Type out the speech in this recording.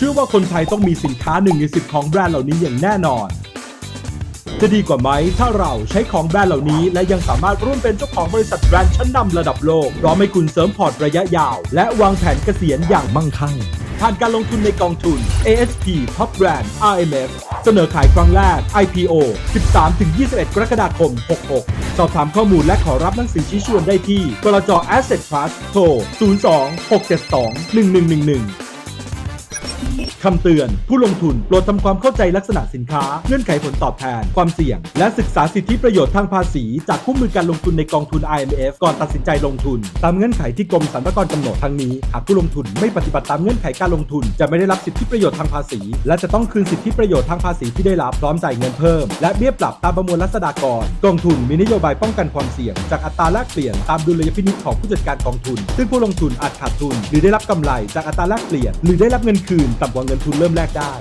เชื่อว่าคนไทยต้องมีสินค้าหนึ่งในสิบของแบรนด์เหล่านี้อย่างแน่นอน จะดีกว่าไหมถ้าเราใช้ของแบรนด์เหล่านี้ และยังสามารถร่วมเป็นเจ้าของบริษัทแบรนด์ชั้นนำระดับโลกพร้อมให้คุณเสริมพอร์ตระยะยาว และวางแผนเกษียณอย่างมั่งคั่งผ่านการลงทุนในกองทุน ASP Top Brand RMF เสนอขายครั้งแรก IPO 13-21 กรกฎาคม 66 สอบถามข้อมูลและขอรับหนังสือชี้ชวนได้ที่กรจ Asset Trust โทร 02 672 1111 คำเตือน ผู้ลงทุนโปรดทำความเข้าใจลักษณะสินค้า เงื่อนไขผลตอบแทน ความเสี่ยง และศึกษาสิทธิประโยชน์ทางภาษี จากผู้มือการลงทุนในกองทุน IMF ก่อนตัดสินใจลงทุน ตามเงื่อนไขที่กรมสรรพากรกำหนดทั้งนี้ หากผู้ลงทุนไม่ปฏิบัติตามเงื่อนไขการลงทุน จะไม่ได้รับสิทธิประโยชน์ทางภาษี และจะต้องคืนสิทธิประโยชน์ทางภาษีที่ได้รับพร้อมจ่ายเงินเพิ่ม และเบี้ยปรับตามประมวลรัษฎากร กองทุนมีนโยบายป้องกันความเสี่ยง จากอัตราแลกเปลี่ยนตามดุลยพินิจของผู้จัดการกองทุน ซึ่งผู้ลงทุนอาจขาดทุน หรือได้รับกำไรจากอัตราแลกเปลี่ยน หรือได้รับเงินคืนต่ำกว่าเงินทุนเริ่มแรกได้